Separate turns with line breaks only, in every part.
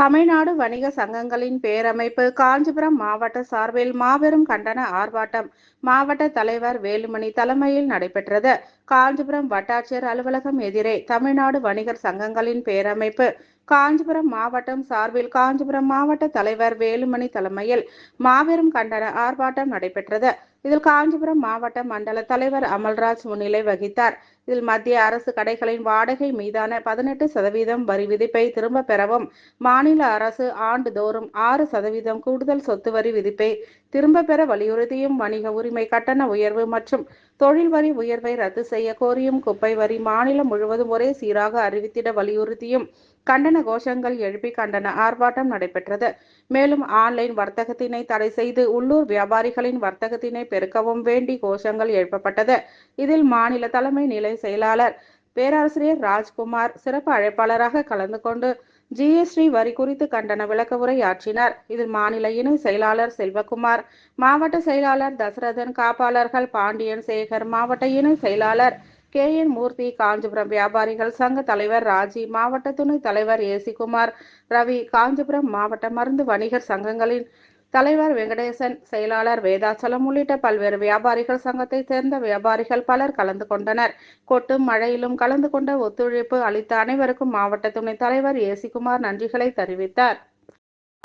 தமிழ்நாடு வணிக சங்கங்களின் பேரமைப்பு காஞ்சிபுரம் மாவட்ட சார்பில் மாபெரும் கண்டன ஆர்ப்பாட்டம் மாவட்ட தலைவர் வேலுமணி தலைமையில் நடைபெற்றது. காஞ்சிபுரம் வட்டாட்சியர் அலுவலகம் எதிரே தமிழ்நாடு வணிகர் சங்கங்களின் பேரமைப்பு காஞ்சிபுரம் மாவட்டம் சார்பில் காஞ்சிபுரம் மாவட்ட தலைவர் வேலுமணி தலைமையில் மாபெரும் கண்டன ஆர்ப்பாட்டம் நடைபெற்றது. இதில் காஞ்சிபுரம் மாவட்ட மண்டல தலைவர் அமல்ராஜ் முன்னிலை வகித்தார். இதில் மத்திய அரசு கடைகளின் வாடகை மீதான பதினெட்டு சதவீதம் வரி விதிப்பை திரும்ப பெறவும் மாநில அரசு ஆண்டுதோறும் ஆறு சதவீதம் கூடுதல் சொத்து வரி விதிப்பை திரும்ப பெற வலியுறுத்தியும் வணிக உரிமை கட்டண உயர்வு மற்றும் தொழில் வரி உயர்வை ரத்து செய்ய கோரியும் குப்பை வரி மாநிலம் முழுவதும் ஒரே சீராக அறிவித்திட வலியுறுத்தியும் கண்டன கோஷங்கள் எழுப்பி கண்டன ஆர்ப்பாட்டம் நடைபெற்றது. மேலும் ஆன்லைன் வர்த்தகத்தினை தடை செய்து உள்ளூர் வியாபாரிகளின் வர்த்தகத்தினை பெருக்கவும் வேண்டி கோஷங்கள் எழுப்பப்பட்டது. இதில் மாநில தலைமை நிலை செயலாளர் பேராசிரியர் ராஜ்குமார் சிறப்பு அழைப்பாளராக கலந்து கொண்டு ஜிஎஸ்டி வரி குறித்து கண்டன விளக்க உரையாற்றினார். இதில் மாநில இணை செயலாளர் செல்வகுமார் மாவட்ட செயலாளர் தசரதன் காப்பாளர்கள் பாண்டியன் சேகர் மாவட்ட இணை செயலாளர் கே என் மூர்த்தி காஞ்சிபுரம் வியாபாரிகள் சங்க தலைவர் ராஜி மாவட்ட துணை தலைவர் ஏசிகுமார் ரவி காஞ்சிபுரம் மாவட்ட மருந்து வணிகர் சங்கங்களின் தலைவர் வெங்கடேசன் செயலாளர் வேதாச்சலம் உள்ளிட்ட பல்வேறு வியாபாரிகள் சங்கத்தை சேர்ந்த வியாபாரிகள் பலர் கலந்து கொண்டனர். கொட்டும் மழையிலும் கலந்து கொண்ட ஒத்துழைப்பு அளித்த அனைவருக்கும் மாவட்ட துணைத் தலைவர் ஏசிகுமார் நன்றிகளை தெரிவித்தார்.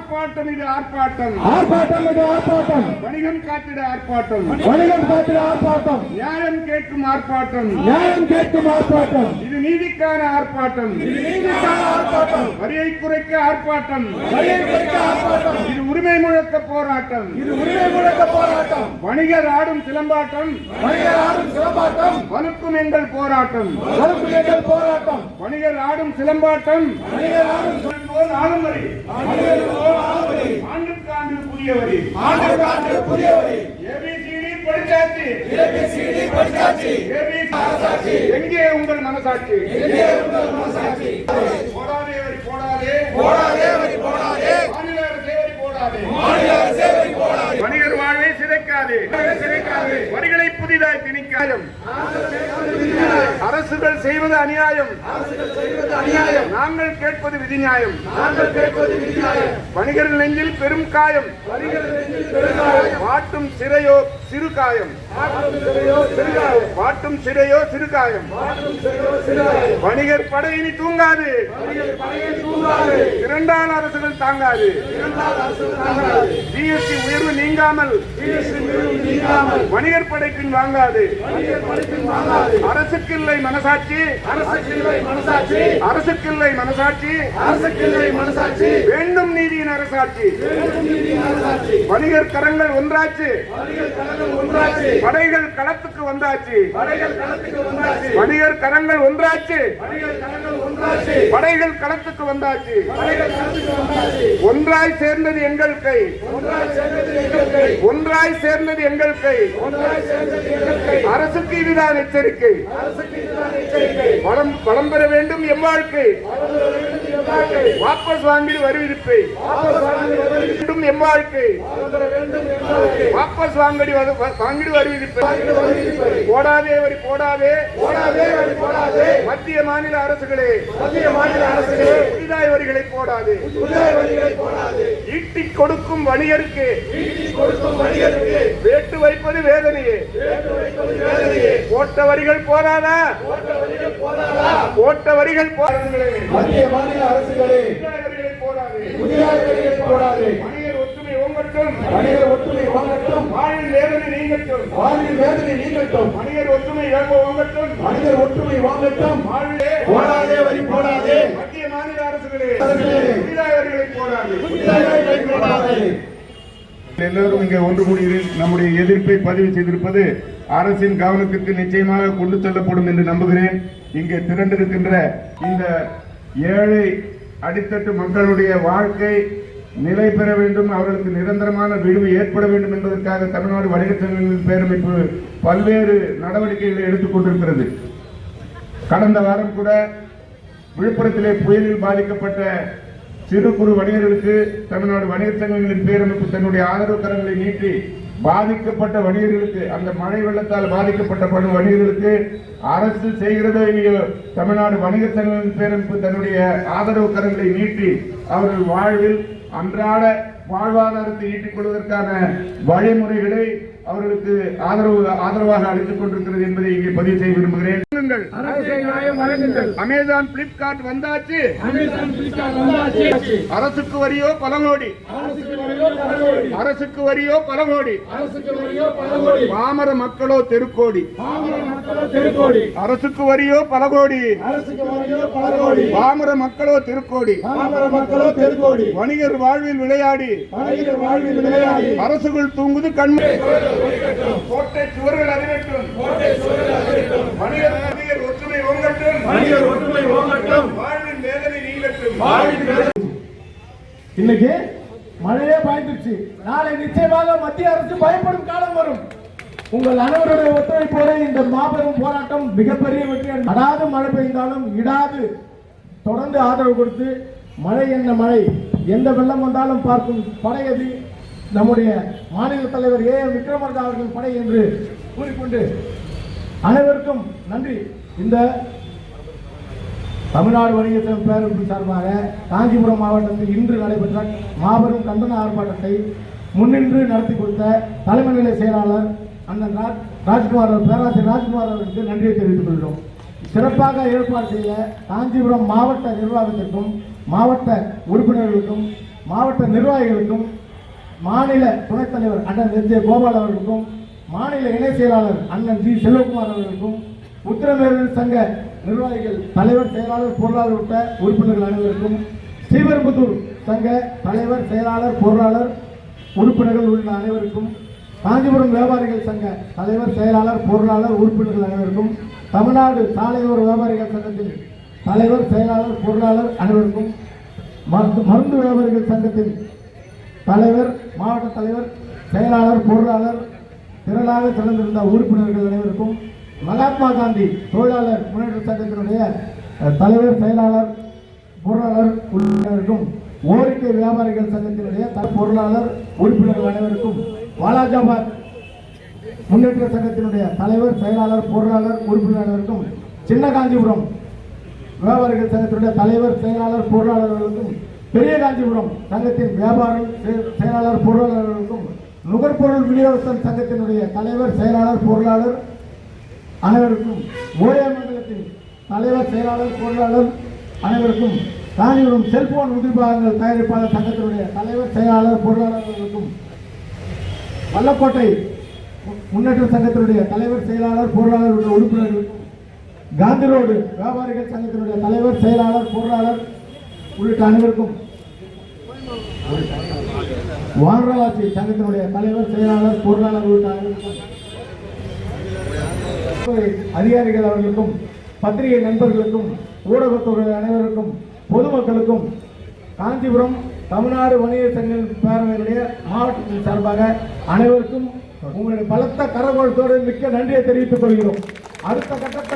ஆர்ப்பாட்டம் இது ஆர்ப்பாட்டம்.
ஆர்ப்பாட்டம் இது ஆர்ப்பாட்டம்.
வணிகம் காத்திட ஆர்ப்பாட்டம்.
வணிகம் காத்திர ஆர்ப்பாட்டம்.
நியாயம் கேட்கும் ஆர்ப்பாட்டம்.
நியாயம் கேட்கும் ஆர்ப்பாட்டம்.
இது நீதிக்கான ஆர்ப்பாட்டம்.
நீதிக்கான ஆர்ப்பாட்டம்.
வரியை குறைக்க ஆர்ப்பாட்டம்.
வரியை குறைக்க ஆர்ப்பாட்டம்.
இது உரிமை முழக்க போராட்டம்.
இது உரிமை முழக்க போராட்டம்.
வணிகர் ஆடும் சிலம்பாட்டம்.
வணிகர் ஆடும் சிலம்பாட்டம்.
வலுக்கும் எங்கள் போராட்டம்.
வலுப்பு எங்கள் போராட்டம்.
வணிகர் ஆடும் சிலம்பாட்டம்.
வணிகர் ஆடும்
போல் ஆளும் வரி
வணிகர் போல் ஆவதை
ஆண்டுக்கு ஆண்டு புதிய வரி
ஆண்டு ஆண்டு புதிய வரி
ஏபிசிடி படிச்சாச்சு.
ஏபிசிடி படிச்சாச்சு.
ABCD. எங்கே உங்கள் மனசாட்சி
எங்கே உங்கள் மனசாட்சி
போடாதே வரி போடாதே
போடாதே வரி போடாதே
மாநில அரசே வரி போடாதே
மாநில அரசே வரி போடாதே
வணிகர் வாழ்வை சிதைக்காதே சிதைக்காதே வரிகளை திணிக்காயம் அரசுகள் செய்வது அநியாயம். நாங்கள் கேட்பது விதி நியாயம் வணிகர் நெஞ்சில் பெரும் காயம். வாட்டும் சிறையோ சிறு காயம். வாட்டும் சிறையோ சிறு காயம். வணிகர் படையினி தூங்காது. இரண்டால் அரசுகள் தாங்காது. ஜிஎஸ்டி உயர்வு நீங்காமல்
நீங்காமல்
வணிகர் படைப்பின் வாங்காது.
வணிகர் வாங்காது
அரசுக்கில்லை மனசாட்சி.
அரசுக்கில்லை மனசாட்சி.
அரசுக்கில்லை மனசாட்சி
மனசாட்சி.
வேண்டும் அரசாட்சி வணிகர் கரங்கள் ஒன்றாச்சு. படைகள் களத்துக்கு வந்தாச்சு. வணிகர் கரங்கள் ஒன்றாச்சு. படைகள் களத்துக்கு வந்தாச்சு. ஒன்றாய் சேர்ந்தது எங்கள் கை.
ஒன்றாய் சேர்ந்தது எங்கள் கை.
அரசுக்கு இதுதான் எச்சரிக்கை. வளம் பெற வேண்டும்
எம் வாழ்க்கை.
வாபஸ் வாங்கிடு வரி விதிப்பை
என் வாழ்க்கை.
வாபஸ் வாங்கடி வாங்கிடு வரி விதிப்பை. போடாதே வரி போடாதே.
போடாதே வரி போடாதே.
மத்திய மாநில அரசுகளே.
மத்திய மாநில அரசுகளே.
புதிதாய் வரிகளை போடாது. ஈட்டிக் கொடுக்கும் வணிகருக்கு.
கொடுக்கும் வணிகருக்கு.
வேட்டு வைப்பது வேதனையே.
வேட்டு வைப்பது வேதனையே.
போட்ட வரிகள் போதாதா?
போட்ட வரிகள் மத்திய மாநில அரசுகளே புதிய போடாதே
வணிகர் ஒற்றுமை ஓங்கட்டும்.
வணிகர் ஒற்றுமை வாங்கட்டும்
வாழ்வில் வேதனை நீங்கட்டும்.
வாழ்வில் வேதனை நீங்கட்டும்.
வணிகர் ஒற்றுமை ஓங்கட்டும்.
மனிதர் ஒற்றுமை வாங்கட்டும் போடாதே வரி போடாதே
மத்திய மாநில அரசுகளே. வரிகளை போடாது
புதிய வரிகளை போடாதே
எல்லோரும் இங்கே ஒன்று கூடி நம்முடைய எதிர்ப்பை பதிவு செய்திருப்பது அரசின் கவனத்திற்கு நிச்சயமாக கொண்டு செல்லப்படும் என்று நம்புகிறேன். இங்கே திரண்டிருக்கின்ற இந்த ஏழை அடித்தட்டு மக்களுடைய வாழ்க்கை நிலை பெற வேண்டும். அவர்களுக்கு நிரந்தரமான விடுவு ஏற்பட வேண்டும் என்பதற்காக தமிழ்நாடு வணிகர் சங்கங்களின் பேரமைப்பு பல்வேறு நடவடிக்கைகளை எடுத்துக் கொண்டிருக்கிறது. கடந்த வாரம் கூட விழுப்புரத்திலே புயலில் பாதிக்கப்பட்ட சிறு குறு வணிகர்களுக்கு தமிழ்நாடு வணிகர் சங்கங்களின் பேரமைப்பு தன்னுடைய ஆதரவு கரங்களை நீட்டி பாதிக்கப்பட்ட வணிகர்களுக்கு அந்த மழை வெள்ளத்தால் பாதிக்கப்பட்ட வணிகர்களுக்கு அரசு செய்கிறதோ இல்லையோ தமிழ்நாடு வணிக சங்க பேரமைப்பு தன்னுடைய ஆதரவு கரங்களை நீட்டி அவர்கள் வாழ்வில் அன்றாட வாழ்வாதாரத்தை ஈட்டிக் கொள்வதற்கான வழிமுறைகளை அவர்களுக்கு ஆதரவு ஆதரவாக அளித்துக் கொண்டிருக்கிறது என்பதை இங்கே பதிவு செய்ய விரும்புகிறேன். அமேசான் பிளிப்கார்ட் வந்தாச்சு. அரசுக்கு வரியோ பல கோடி
அரசுக்கு வரையோ பல கோடி
பாமர மக்களோ தெருக்கோடி. அரசுக்கு வரியோ பல கோடி. பாமர மக்களோ திருக்கோடி.
பாமர மக்களோ தெருக்கோடி.
வணிகர் வாழ்வில் விளையாடி.
வணிகர் வாழ்வில் விளையாடி.
அரசுகள் தூங்குது கண்மை கோட்டை சுவர்கள் அதிரட்டும் வணிகர் வணிகர் ஒற்றுமை ஓங்கட்டும்.
வணிகர் ஒற்றுமை ஓங்கட்டும்.
வாழ்வின் வேதனை நீங்கட்டும்.
இன்னைக்கு மழையே பாய்ந்துச்சு நாளை நிச்சயமாக மத்திய அரசு பயப்படும் காலம் வரும். உங்கள் அனைவருடைய ஒத்துழைப்போடு இந்த மாபெரும் போராட்டம் மிகப்பெரிய வெற்றி. அடாது மழை பெய்தாலும் இடாது. தொடர்ந்து ஆதரவு கொடுத்து மழை என்ன மழை? எந்த வெள்ளம் வந்தாலும் பார்க்கும் படையது நம்முடைய மாநில தலைவர் ஏ எம் விக்ரமர்தா அவர்கள் படை என்று கூறிக்கொண்டு அனைவருக்கும் நன்றி. இந்த தமிழ்நாடு வணிகத்தின் சங்க சார்பாக காஞ்சிபுரம் மாவட்டத்தில் இன்று நடைபெற்ற மாபெரும் கண்டன ஆர்ப்பாட்டத்தை முன்னின்று நடத்தி கொடுத்த தலைமை நிலை செயலாளர் அண்ணன் ராஜ்குமார் அவர், பேராசிரியர் ராஜ்குமார் அவர்களுக்கு நன்றியை தெரிவித்துக் கொள்கிறோம். சிறப்பாக ஏற்பாடு செய்ய காஞ்சிபுரம் மாவட்ட நிர்வாகத்திற்கும் மாவட்ட உறுப்பினர்களுக்கும் மாவட்ட நிர்வாகிகளுக்கும் மாநில துணைத் தலைவர் அண்ணன் எஸ் ஜே கோபால் அவர்களுக்கும் மாநில இணை செயலாளர் அண்ணன் ஜி செல்வகுமார் அவர்களுக்கும் உத்தரமேரூர் சங்க நிர்வாகிகள் தலைவர் செயலாளர் பொருளாளர் உட்பட உறுப்பினர்கள் அனைவருக்கும் ஸ்ரீபெரும்புத்தூர் சங்க தலைவர் செயலாளர் பொருளாளர் உறுப்பினர்கள் உள்ள அனைவருக்கும் காஞ்சிபுரம் வியாபாரிகள் சங்க தலைவர் செயலாளர் பொருளாளர் உறுப்பினர்கள் அனைவருக்கும் தமிழ்நாடு சாலையோர வியாபாரிகள் சங்கத்தின் தலைவர் செயலாளர் பொருளாளர் அனைவருக்கும் மருந்து மருந்து வியாபாரிகள் சங்கத்தின் தலைவர் மாவட்ட தலைவர் செயலாளர் பொருளாளர் திரளாக திறந்திருந்த உறுப்பினர்கள் அனைவருக்கும் மகாத்மா காந்தி தொழிலாளர் முன்னேற்ற சங்கத்தினுடைய தலைவர் செயலாளர் பொருளாளர் உள்ளிட்டவருக்கும் ஓரிக்கை வியாபாரிகள் சங்கத்தினுடைய த- பொருளாளர் உறுப்பினர்கள் அனைவருக்கும் வாலாஜாபாத் முன்னேற்ற சங்கத்தினுடைய தலைவர் செயலாளர் பொருளாளர் உறுப்பினர் அனைவருக்கும் சின்ன காஞ்சிபுரம் வியாபாரிகள் சங்கத்தினுடைய தலைவர் செயலாளர் பொருளாளர்களுக்கும் பெரிய காஞ்சிபுரம் சங்கத்தின் வியாபாரம் செயலாளர் பொருளாளர்களுக்கும் நுகர்பொருள் விநியோகஸ்தர் சங்கத்தினுடைய தலைவர் செயலாளர் பொருளாளர் அனைவருக்கும் ஓயமங்கலத்தின் தலைவர் செயலாளர் பொருளாளர் அனைவருக்கும் காஞ்சிபுரம் செல்போன் உதிர்பாகங்கள் தயாரிப்பாளர் சங்கத்தினுடைய தலைவர் செயலாளர் பொருளாளர்களுக்கும் வல்லக்கோட்டை முன்னேற்ற சங்கத்தினுடைய தலைவர் செயலாளர் பொருளாளர் உள்ள உறுப்பினர்களுக்கும் காந்தி ரோடு வியாபாரிகள் சங்கத்தினுடைய தலைவர் செயலாளர் பொருளாளர் உள்ளிட்ட அனைவருக்கும் வானரவாசி சங்கத்தினுடைய தலைவர் செயலாளர் பொருளாளர் உள்ளிட்ட அதிகாரிகள் அவர்களுக்கும் பத்திரிகை நண்பர்களுக்கும் ஊடகத்துறை அனைவருக்கும் பொதுமக்களுக்கும் காஞ்சிபுரம் தமிழ்நாடு வணிக சங்க பேரவையினுடைய மாவட்டத்தின் சார்பாக அனைவருக்கும் உங்களுடைய பலத்த கரகோளத்தோடு மிக்க நன்றியை தெரிவித்துக் கொள்கிறோம். அடுத்த கட்டத்தை